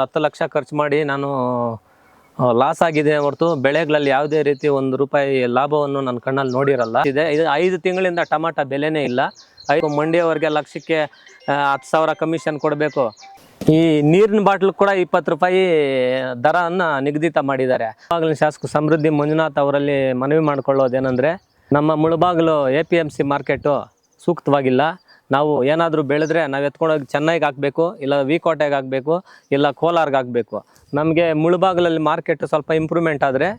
ಒಂದು ಹತ್ತು ಲಕ್ಷ ಖರ್ಚು ಮಾಡಿ ನಾನು ಲಾಸ್ ಆಗಿದೆ ಹೊರತು ಬೆಳೆಗಳಲ್ಲಿ ಯಾವುದೇ ರೀತಿ ಒಂದು ರೂಪಾಯಿ ಲಾಭವನ್ನು ನನ್ನ ಕಣ್ಣಲ್ಲಿ ನೋಡಿರಲ್ಲ. ಇದೆ, ಇದು ಐದು ತಿಂಗಳಿಂದ ಟಮಾಟ ಬೆಲೆನೇ ಇಲ್ಲ. ಐದು ಮಂಡಿಯವರೆಗೆ ಲಕ್ಷಕ್ಕೆ ಹತ್ತು ಸಾವಿರ ಕಮಿಷನ್ ಕೊಡಬೇಕು. ಈ ನೀರಿನ ಬಾಟ್ಲು ಕೂಡ ಇಪ್ಪತ್ತು ರೂಪಾಯಿ ದರವನ್ನು ನಿಗದಿತ ಮಾಡಿದ್ದಾರೆ. ಇವಾಗಲೇ ಶಾಸಕ ಸಮೃದ್ಧಿ ಮಂಜುನಾಥ್ ಅವರಲ್ಲಿ ಮನವಿ ಮಾಡಿಕೊಳ್ಳೋದೇನೆಂದರೆ, ನಮ್ಮ Mulbagal A P M C market ಸೂಕ್ತವಾಗಿಲ್ಲ. ನಾವು ಏನಾದರೂ ಬೆಳೆದ್ರೆ ನಾವು ಎತ್ಕೊಂಡೋಗಿ ಚೆನ್ನೈಗೆ ಹಾಕಬೇಕು, ಇಲ್ಲ ವಿಕೋಟೆಗೆ ಹಾಕಬೇಕು, ಇಲ್ಲ ಕೋಲಾರ್ಗೆ ಹಾಕಬೇಕು. ನಮಗೆ ಮುಳುಬಾಗಿಲಲ್ಲಿ ಮಾರ್ಕೆಟ್ ಸ್ವಲ್ಪ ಇಂಪ್ರೂವ್ಮೆಂಟ್ ಆದರೆ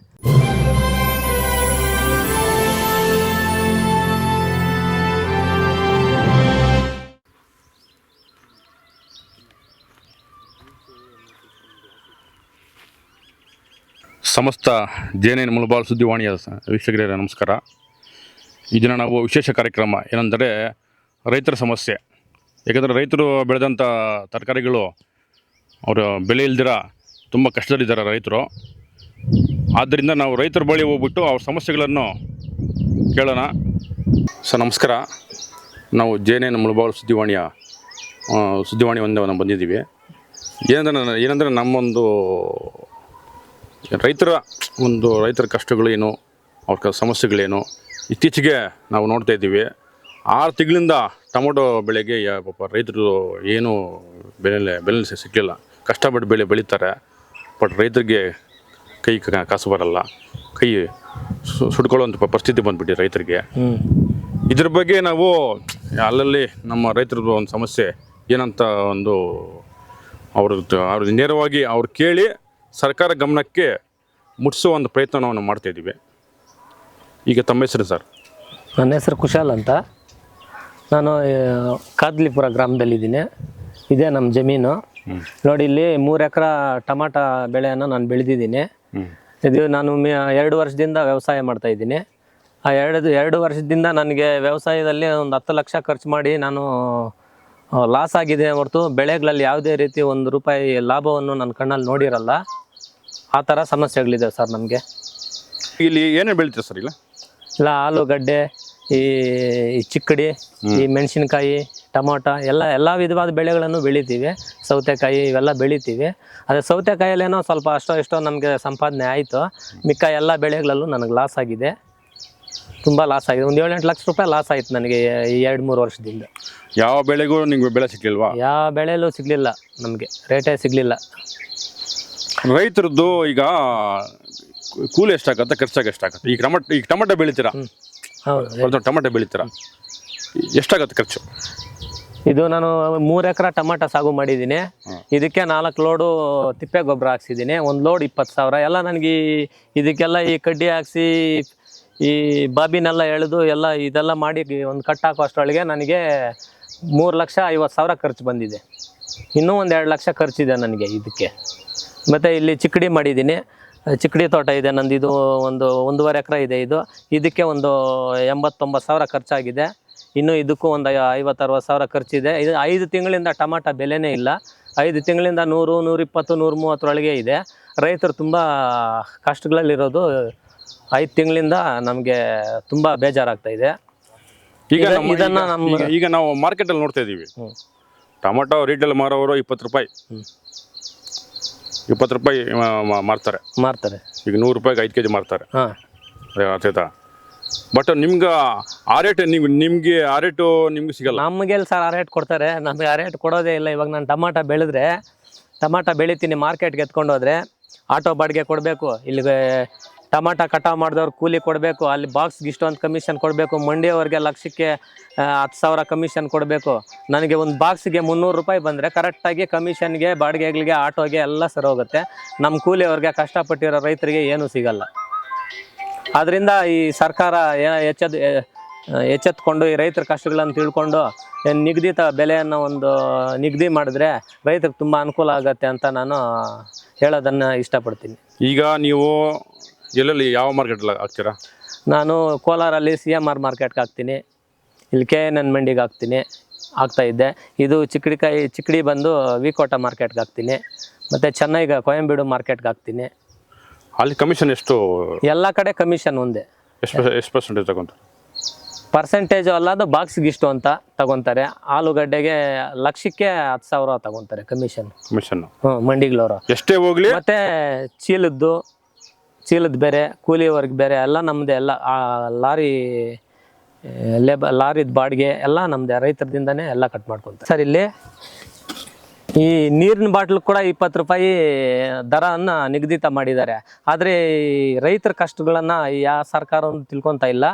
ಸಮಸ್ತ ಜೇನೇನು ಮುಳುಬಾಲ್ ಸುದ್ದಿವಾಣಿಯ ವೀಕ್ಷಕರೇ, ನಮಸ್ಕಾರ. ಈ ದಿನ ನಾವು ವಿಶೇಷ ಕಾರ್ಯಕ್ರಮ ಏನೆಂದರೆ ರೈತರ ಸಮಸ್ಯೆ. ಯಾಕಂದರೆ ರೈತರು ಬೆಳೆದಂಥ ತರಕಾರಿಗಳು ಅವರು ಬೆಲೆ ಇಲ್ದಿರ ತುಂಬ ಕಷ್ಟದಲ್ಲಿದ್ದಾರೆ ರೈತರು. ಆದ್ದರಿಂದ ನಾವು ರೈತರ ಬಳಿ ಹೋಗ್ಬಿಟ್ಟು ಅವ್ರ ಸಮಸ್ಯೆಗಳನ್ನು ಕೇಳೋಣ. ಸರ್, ನಮಸ್ಕಾರ. ನಾವು ಜೇನೇನು ಮುಳಬಾಳು ಸುದ್ದಿವಾಣಿಯ ಸುದ್ದಿವಾಣಿ ಒಂದೇ ನಾವು ಬಂದಿದ್ದೀವಿ. ಏನಂದ್ರೆ ಏನಂದರೆ ನಮ್ಮೊಂದು ರೈತರ ಒಂದು ರೈತರ ಕಷ್ಟಗಳೇನು, ಅವ್ರ ಸಮಸ್ಯೆಗಳೇನು, ಇತ್ತೀಚೆಗೆ ನಾವು ನೋಡ್ತಾ ಇದ್ದೀವಿ. ಆರು ತಿಂಗಳಿಂದ ಟೊಮೊಟೊ ಬೆಳೆಗೆ ಯಾ- ಪಾಪ ರೈತರು ಏನು ಬೆಲೆ ಬೆಲೆ ಸಿಗಲಿಲ್ಲ. ಸಿಕ್ಕಿಲ್ಲ ಕಷ್ಟಪಟ್ಟು ಬೆಳೆ ಬೆಳೀತಾರೆ. ಬಟ್ ರೈತರಿಗೆ ಕೈ ಕಾಸು ಬರಲ್ಲ. ಕೈ ಸುಡ್ಕೊಳ್ಳೋಂಥ ಪರಿಸ್ಥಿತಿ ಬಂದ್ಬಿಟ್ಟು ರೈತರಿಗೆ. ಇದ್ರ ಬಗ್ಗೆ ನಾವು ಅಲ್ಲಲ್ಲಿ ನಮ್ಮ ರೈತರದ್ದು ಒಂದು ಸಮಸ್ಯೆ. ಏನಂತ ಒಂದು ಅವರು ಅವ್ರ ನೇರವಾಗಿ ಅವ್ರು ಕೇಳಿ ಸರ್ಕಾರ ಗಮನಕ್ಕೆ ಮುಟ್ಟಿಸೋ ಒಂದು ಪ್ರಯತ್ನವನ್ನು ನಾವು ಮಾಡ್ತಾ ಇದ್ದೀವಿ. ಈಗ ತಮ್ಮ ಹೆಸರು ಸರ್? ನನ್ನ ಹೆಸರು ಕುಶಾಲ್ ಅಂತ. ನಾನು ಕಾದ್ಲಿಪುರ ಗ್ರಾಮದಲ್ಲಿದ್ದೀನಿ. ಇದೇ ನಮ್ಮ ಜಮೀನು. ನೋಡಿ ಇಲ್ಲಿ ಮೂರು ಎಕರೆ ಟಮಾಟ ಬೆಳೆಯನ್ನು ನಾನು ಬೆಳೆದಿದ್ದೀನಿ. ಇದು ನಾನು ಎರಡು ವರ್ಷದಿಂದ ವ್ಯವಸಾಯ ಮಾಡ್ತಾ ಇದ್ದೀನಿ. ಆ ಎರಡು ಎರಡು ವರ್ಷದಿಂದ ನನಗೆ ವ್ಯವಸಾಯದಲ್ಲಿ ಒಂದು ಹತ್ತು ಲಕ್ಷ ಖರ್ಚು ಮಾಡಿ ನಾನು ಲಾಸ್ ಆಗಿದೆ ಹೊರತು ಬೆಳೆಗಳಲ್ಲಿ ಯಾವುದೇ ರೀತಿ ಒಂದು ರೂಪಾಯಿ ಲಾಭವನ್ನು ನನ್ನ ಕಣ್ಣಲ್ಲಿ ನೋಡಿರಲ್ಲ ಆ ಥರ ಸಮಸ್ಯೆಗಳಿದೆ ಸರ್ ನಮಗೆ. ಇಲ್ಲಿ ಏನೇನು ಬೆಳೀತೀವಿ ಸರ್ ಇಲ್ಲ? ಇಲ್ಲ ಆಲೂಗಡ್ಡೆ ಈ ಈ ಚಿಕ್ಕಡಿ ಈ ಮೆಣಸಿನ್ಕಾಯಿ ಟೊಮೊಟ ಎಲ್ಲ ಎಲ್ಲ ವಿಧವಾದ ಬೆಳೆಗಳನ್ನು ಬೆಳಿತೀವಿ. ಸೌತೆಕಾಯಿ ಇವೆಲ್ಲ ಬೆಳಿತೀವಿ. ಅದೇ ಸೌತೆಕಾಯಲ್ಲೇನೋ ಸ್ವಲ್ಪ ಅಷ್ಟೋ ಇಷ್ಟೋ ನಮಗೆ ಸಂಪಾದನೆ ಆಯಿತು. ಮಿಕ್ಕ ಎಲ್ಲ ಬೆಳೆಗಳಲ್ಲೂ ನನಗೆ ಲಾಸ್ ಆಗಿದೆ. ತುಂಬ ಲಾಸ್ ಆಗಿದೆ. ಒಂದು ಏಳೆಂಟು ಲಕ್ಷ ರೂಪಾಯಿ ಲಾಸ್ ಆಯಿತು ನನಗೆ ಈ ಎರಡು ಮೂರು ವರ್ಷದಿಂದ. ಯಾವ ಬೆಳೆಗೂ ನಿಮಗೆ ಬೆಳೆ ಸಿಗ್ಲಿಲ್ವಾ ಯಾವ ಬೆಳೆಯಲ್ಲೂ ಸಿಗಲಿಲ್ಲ ನಮಗೆ. ರೇಟೇ ಸಿಗಲಿಲ್ಲ. ರೈತರದ್ದು ಈಗ ಕೂಲಿ ಎಷ್ಟಾಗತ್ತೆ ಖರ್ಚಾಗ ಎಷ್ಟಾಗತ್ತೆ? ಈಗ ಟಮಟ ಈಗ ಟಮಟ ಬೆಳಿತೀರಾ? ಹೌದು. ಒಂದು ಟಮಟ ಬೆಳಿತೀರಾ? ಎಷ್ಟಾಗತ್ತೆ ಖರ್ಚು? ಇದು ನಾನು ಮೂರು ಎಕರೆ ಟೊಮಾಟೊ ಸಾಗು ಮಾಡಿದ್ದೀನಿ. ಇದಕ್ಕೆ ನಾಲ್ಕು ಲೋಡು ತಿಪ್ಪೆ ಗೊಬ್ಬರ ಹಾಕ್ಸಿದ್ದೀನಿ. ಒಂದು ಲೋಡ್ ಇಪ್ಪತ್ತು ಸಾವಿರ. ಎಲ್ಲ ನನಗೆ ಈ- ಇದಕ್ಕೆಲ್ಲ ಈ ಕಡ್ಡಿ ಹಾಕ್ಸಿ ಈ ಬಾಬಿನೆಲ್ಲ ಎಳೆದು ಎಲ್ಲ ಇದೆಲ್ಲ ಮಾಡಿ ಒಂದು ಕಟ್ ಹಾಕೋ ಅಷ್ಟರೊಳಗೆ ನನಗೆ ಮೂರು ಲಕ್ಷ ಐವತ್ತು ಸಾವಿರ ಖರ್ಚು ಬಂದಿದೆ. ಇನ್ನೂ ಒಂದು ಎರಡು ಲಕ್ಷ ಖರ್ಚಿದೆ ನನಗೆ ಇದಕ್ಕೆ. ಮತ್ತು ಇಲ್ಲಿ ಚಿಕ್ಕಡಿ ಮಾಡಿದ್ದೀನಿ. ಚಿಕ್ಕಡಿ ತೋಟ ಇದೆ ನಂದು ಇದು ಒಂದು ಒಂದೂವರೆ ಎಕರೆ ಇದೆ ಇದು. ಇದಕ್ಕೆ ಒಂದು ಎಂಬತ್ತೊಂಬತ್ತು ಸಾವಿರ ಖರ್ಚಾಗಿದೆ. ಇನ್ನು ಇದಕ್ಕೂ ಒಂದು ಐವತ್ತು ಅರವತ್ತು ಸಾವಿರ ಖರ್ಚಿದೆ. ಇದು ಐದು ತಿಂಗಳಿಂದ ಟಮಾಟ ಬೆಲೆನೇ ಇಲ್ಲ. ಐದು ತಿಂಗಳಿಂದ ನೂರು ನೂರಿಪ್ಪತ್ತು ನೂರ ಮೂವತ್ತರೊಳಗೆ ಇದೆ. ರೈತರು ತುಂಬ ಕಷ್ಟಗಳಲ್ಲಿರೋದು ಐದು ತಿಂಗಳಿಂದ ನಮಗೆ ತುಂಬ ಬೇಜಾರಾಗ್ತಾ ಇದೆ. ಈಗ ಇದನ್ನ ಈಗ- ನಮ್ಮ- ಈಗ- ನಾವು ಮಾರ್ಕೆಟಲ್ಲಿ ನೋಡ್ತಾ ಇದ್ದೀವಿ. ಟೊಮೊಟೊ ರೀಟೇಲ್ ಮಾರೋರು ಇಪ್ಪತ್ತು ರೂಪಾಯಿ. ಇಪ್ಪತ್ತು ರೂಪಾಯಿ ಮಾ- ಮಾ- ಮಾರ್ತಾರೆ. ಮಾರ್ತಾರೆ. ಈಗ ನೂರು ರೂಪಾಯಿಗೆ ಐದು ಕೆ ಜಿ ಮಾರ್ತಾರೆ. ಹಾಂ. ಆಯ್ತಾ ಬಟ್ ನಿಮ್ಗೆ ಆ ರೇಟ್ ನಿಮ್ಗೆ ನಿಮಗೆ ಆ ರೇಟು ನಿಮ್ಗೆ ಸಿಗಲ್ಲ. ನಮಗೆ ಸರ್ ಆ ರೇಟ್ ಕೊಡ್ತಾರೆ. ನಮಗೆ ಆ ರೇಟ್ ಕೊಡೋದೇ ಇಲ್ಲ. ಇವಾಗ ನಾನು ಟಮಾಟ ಬೆಳೆದ್ರೆ ಟಮಾಟ ಬೆಳಿತೀನಿ ಮಾರ್ಕೆಟ್ಗೆ ಎತ್ಕೊಂಡು ಹೋದ್ರೆ ಆಟೋ ಬಾಡಿಗೆ ಕೊಡಬೇಕು. ಇಲ್ಲಿಗೆ ಟಮಾಟ ಕಟಾವು ಮಾಡಿದವ್ರು ಕೂಲಿ ಕೊಡಬೇಕು, ಅಲ್ಲಿ ಬಾಕ್ಸ್ಗೆ ಇಷ್ಟೊಂದು ಕಮಿಷನ್ ಕೊಡಬೇಕು, ಮಂಡಿಯವ್ರಿಗೆ ಲಕ್ಷಕ್ಕೆ ಹತ್ತು ಸಾವಿರ ಕಮಿಷನ್ ಕೊಡಬೇಕು. ನನಗೆ ಒಂದು ಬಾಕ್ಸ್ಗೆ ಮುನ್ನೂರು ರೂಪಾಯಿ ಬಂದರೆ ಕರೆಕ್ಟಾಗಿ ಕಮಿಷನ್ಗೆ ಬಾಡಿಗೆಗಳಿಗೆ ಆಟೋಗೆ ಎಲ್ಲ ಸರಿ ಹೋಗುತ್ತೆ ನಮ್ಮ ಕೂಲಿಯವ್ರಿಗೆ ಕಷ್ಟಪಟ್ಟಿರೋ ರೈತರಿಗೆ ಏನೂ ಸಿಗಲ್ಲ. ಆದ್ದರಿಂದ ಈ ಸರ್ಕಾರ ಏನ ಎಚ್ಚೆದ್, ಎ- ಎಚ್ಚೆತ್ಕೊಂಡು ಈ ರೈತರ ಕಷ್ಟಗಳನ್ನು ತಿಳ್ಕೊಂಡು ನಿಗದಿತ ಬೆಲೆಯನ್ನು ಒಂದು ನಿಗದಿ ಮಾಡಿದ್ರೆ ರೈತರಿಗೆ ತುಂಬ ಅನುಕೂಲ ಆಗುತ್ತೆ ಅಂತ ನಾನು ಹೇಳೋದನ್ನು ಇಷ್ಟಪಡ್ತೀನಿ. ಈಗ ನೀವು ಎಲ್ಲೆಲ್ಲಿ ಯಾವ ಮಾರ್ಕೆಟಲ್ಲಿ ಹಾಕ್ತೀರಾ? ನಾನು ಕೋಲಾರಲ್ಲಿ ಸಿ ಎಂ ಆರ್ ಮಾರ್ಕೆಟ್ಗೆ ಹಾಕ್ತೀನಿ. ಇಲ್ಲಿ ಕೆ ಎನ್ ಎನ್ ಮಂಡಿಗೆ ಹಾಕ್ತೀನಿ. ಹಾಕ್ತಾ ಇದ್ದೆ. ಇದು ಚಿಕ್ಕಡಿಕಾಯಿ ಚಿಕ್ಕಡಿ ಬಂದು ವಿಕೋಟ ಮಾರ್ಕೆಟ್ಗೆ ಹಾಕ್ತೀನಿ. ಮತ್ತು ಚೆನ್ನೈಗೆ ಕೊಯಂಬೀಡು ಮಾರ್ಕೆಟ್ಗೆ ಹಾಕ್ತೀನಿ. ಅಲ್ಲಿ ಕಮಿಷನ್ ಎಷ್ಟು? ಎಲ್ಲ ಕಡೆ ಕಮಿಷನ್ ಒಂದೇ. ಎಷ್ಟು ಎಷ್ಟು ಪರ್ಸೆಂಟೇಜ್ ತಗೊಂತಾರೆ ಪರ್ಸೆಂಟೇಜ್ ಅದು ಬಾಕ್ಸ್ಗೆ ಇಷ್ಟು ಅಂತ ತಗೊಂತಾರೆ. ಆಲೂಗಡ್ಡೆಗೆ ಲಕ್ಷಕ್ಕೆ ಹತ್ತು ಸಾವಿರ ತಗೊಂತಾರೆ ಕಮಿಷನ್ ಕಮಿಷನ್ ಹ್ಞೂ ಮಂಡಿಗಳವರು ಎಷ್ಟೇ ಹೋಗ್ಲಿ. ಮತ್ತೆ ಚೀಲದ್ದು. ಚೀಲದ ಬೇರೆ, ಕೂಲಿ ಬೇರೆ, ಎಲ್ಲ ನಮ್ಮದೇ ಎಲ್ಲ ಲಾರಿ ಲೇಬ, ಲಾರಿದ ಬಾಡಿಗೆ ಎಲ್ಲ ನಮ್ಮದೇ ರೈತರದಿಂದನೇ ಎಲ್ಲ ಕಟ್ ಮಾಡ್ಕೊಂತಾರೆ. ಸರ್, ಇಲ್ಲಿ ಈ ನೀರಿನ ಬಾಟ್ಲು ಕೂಡ ಇಪ್ಪತ್ತು ರೂಪಾಯಿ ದರವನ್ನು ನಿಗದಿತ ಮಾಡಿದ್ದಾರೆ. ಆದರೆ ರೈತರ ಕಷ್ಟಗಳನ್ನು ಯಾವ ಸರ್ಕಾರವನ್ನು ತಿಳ್ಕೊತಾ ಇಲ್ಲ.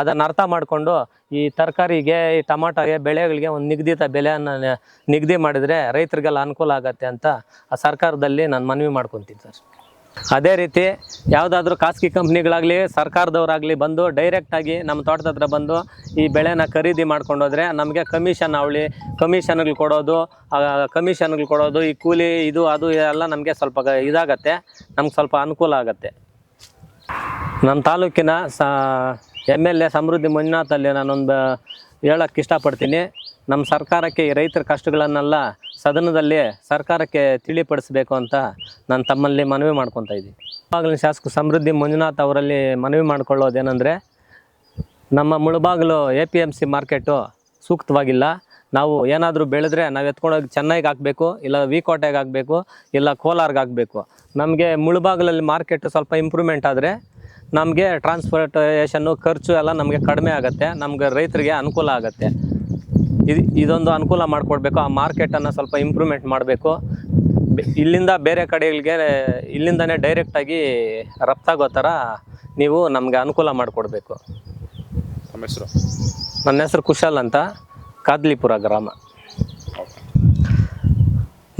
ಅದನ್ನು ಅರ್ಥ ಮಾಡಿಕೊಂಡು ಈ ತರಕಾರಿಗೆ, ಈ ಟಮಾಟೋಗೆ ಬೆಳೆಗಳಿಗೆ ಒಂದು ನಿಗದಿತ ಬೆಲೆಯನ್ನು ನಿಗದಿ ಮಾಡಿದರೆ ರೈತರಿಗೆಲ್ಲ ಅನುಕೂಲ ಆಗತ್ತೆ ಅಂತ ಆ ಸರ್ಕಾರದಲ್ಲಿ ನಾನು ಮನವಿ ಮಾಡ್ಕೊತೀನಿ ಸರ್. ಅದೇ ರೀತಿ ಯಾವುದಾದ್ರೂ ಖಾಸಗಿ ಕಂಪ್ನಿಗಳಾಗಲಿ, ಸರ್ಕಾರದವರಾಗಲಿ ಬಂದು ಡೈರೆಕ್ಟಾಗಿ ನಮ್ಮ ತೋಟದ ಹತ್ರ ಬಂದು ಈ ಬೆಳೆನ ಖರೀದಿ ಮಾಡ್ಕೊಂಡು ನಮಗೆ ಕಮಿಷನ್ ಅವಳಿ ಕಮಿಷನ್ಗಳು ಕೊಡೋದು ಕಮಿಷನ್ಗಳು ಕೊಡೋದು, ಈ ಕೂಲಿ ಇದು ಅದು ಎಲ್ಲ ನಮಗೆ ಸ್ವಲ್ಪ ಇದಾಗತ್ತೆ, ನಮ್ಗೆ ಸ್ವಲ್ಪ ಅನುಕೂಲ ಆಗತ್ತೆ. ನಮ್ಮ ತಾಲೂಕಿನ ಸ ಎಂ ಎಲ್ ಎ ಸಮೃದ್ಧಿ ಮಂಜುನಾಥಲ್ಲಿ ನಾನೊಂದು ಹೇಳೋಕ್ಕೆ ಇಷ್ಟಪಡ್ತೀನಿ. ನಮ್ಮ ಸರ್ಕಾರಕ್ಕೆ ಈ ರೈತರ ಕಷ್ಟಗಳನ್ನೆಲ್ಲ ಸದನದಲ್ಲಿ ಸರ್ಕಾರಕ್ಕೆ ತಿಳಿಪಡಿಸಬೇಕು ಅಂತ ನಾನು ತಮ್ಮಲ್ಲಿ ಮನವಿ ಮಾಡ್ಕೊತಾ ಇದ್ದೀನಿ. ಮುಳಬಾಗಿಲಿನ ಶಾಸಕ ಸಮೃದ್ಧಿ ಮಂಜುನಾಥ್ ಅವರಲ್ಲಿ ಮನವಿ ಮಾಡ್ಕೊಳ್ಳೋದೇನೆಂದರೆ, ನಮ್ಮ Mulbagal A P M C market ಸೂಕ್ತವಾಗಿಲ್ಲ. ನಾವು ಏನಾದರೂ ಬೆಳೆದ್ರೆ ನಾವು ಎತ್ಕೊಂಡೋಗಿ ಚೆನ್ನೈಗೆ ಹಾಕಬೇಕು, ಇಲ್ಲ ವಿಕೋಟೆಗೆ ಹಾಕಬೇಕು, ಇಲ್ಲ ಕೋಲಾರ್ಗೆ ಹಾಕಬೇಕು. ನಮಗೆ ಮುಳುಬಾಗಿಲಲ್ಲಿ ಮಾರ್ಕೆಟ್ ಸ್ವಲ್ಪ ಇಂಪ್ರೂವ್ಮೆಂಟ್ ಆದರೆ ನಮಗೆ ಟ್ರಾನ್ಸ್ಪೋರ್ಟೇಷನ್ನು ಖರ್ಚು ಎಲ್ಲ ನಮಗೆ ಕಡಿಮೆ ಆಗುತ್ತೆ. ನಮ್ಗೆ ರೈತರಿಗೆ ಅನುಕೂಲ ಆಗುತ್ತೆ. ಇದು ಇದೊಂದು ಅನುಕೂಲ ಮಾಡಿಕೊಡ್ಬೇಕು. ಆ ಮಾರ್ಕೆಟನ್ನು ಸ್ವಲ್ಪ ಇಂಪ್ರೂವ್ಮೆಂಟ್ ಮಾಡಬೇಕು. ಇಲ್ಲಿಂದ ಬೇರೆ ಕಡೆಗಳಿಗೆ ಇಲ್ಲಿಂದನೇ ಡೈರೆಕ್ಟಾಗಿ ರಫ್ತಾಗೋ ಥರ ನೀವು ನಮಗೆ ಅನುಕೂಲ ಮಾಡಿಕೊಡ್ಬೇಕು. ನಮ್ಮ ಹೆಸರು? ನನ್ನ ಹೆಸರು ಕುಶಾಲ್ ಅಂತ. ಕಾದ್ಲಿಪುರ ಗ್ರಾಮ.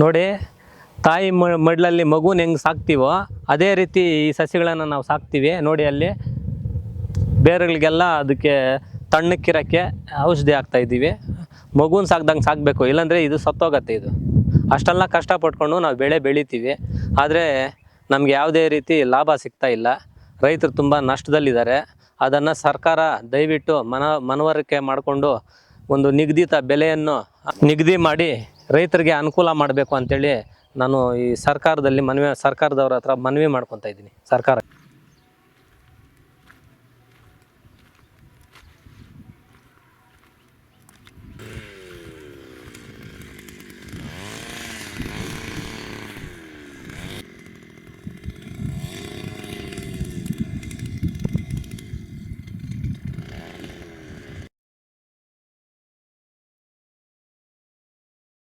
ನೋಡಿ ತಾಯಿ ಮ ಮಡ್ಲಲ್ಲಿ ಮಗುನ ಹೆಂಗೆ ಸಾಕ್ತೀವೋ ಅದೇ ರೀತಿ ಈ ಸಸಿಗಳನ್ನು ನಾವು ಸಾಕ್ತೀವಿ. ನೋಡಿ ಅಲ್ಲಿ ಬೇರೆಗಳಿಗೆಲ್ಲ ಅದಕ್ಕೆ ತಣ್ಣಕ್ಕಿರೋಕ್ಕೆ ಔಷಧಿ ಹಾಕ್ತಾ ಇದ್ದೀವಿ. ಮಗುನ ಸಾಕ್ದಂಗೆ ಸಾಕಬೇಕು. ಇಲ್ಲಾಂದರೆ ಇದು ಸತ್ತೋಗತ್ತೆ ಇದು. ಅಷ್ಟೆಲ್ಲ ಕಷ್ಟಪಟ್ಕೊಂಡು ನಾವು ಬೆಳೆ ಬೆಳಿತೀವಿ. ಆದರೆ ನಮಗೆ ಯಾವುದೇ ರೀತಿ ಲಾಭ ಸಿಗ್ತಾ ಇಲ್ಲ. ರೈತರು ತುಂಬ ನಷ್ಟದಲ್ಲಿದ್ದಾರೆ. ಅದನ್ನು ಸರ್ಕಾರ ದಯವಿಟ್ಟು ಮನ ಮನವರಿಕೆ ಮಾಡಿಕೊಂಡು ಒಂದು ನಿಗದಿತ ಬೆಲೆಯನ್ನು ನಿಗದಿ ಮಾಡಿ ರೈತರಿಗೆ ಅನುಕೂಲ ಮಾಡಬೇಕು ಅಂತೇಳಿ ನಾನು ಈ ಸರ್ಕಾರದಲ್ಲಿ ಮನವಿ ಸರ್ಕಾರದವ್ರ ಹತ್ರ ಮನವಿ ಮಾಡ್ಕೊತಾ ಇದ್ದೀನಿ. ಸರ್ಕಾರ.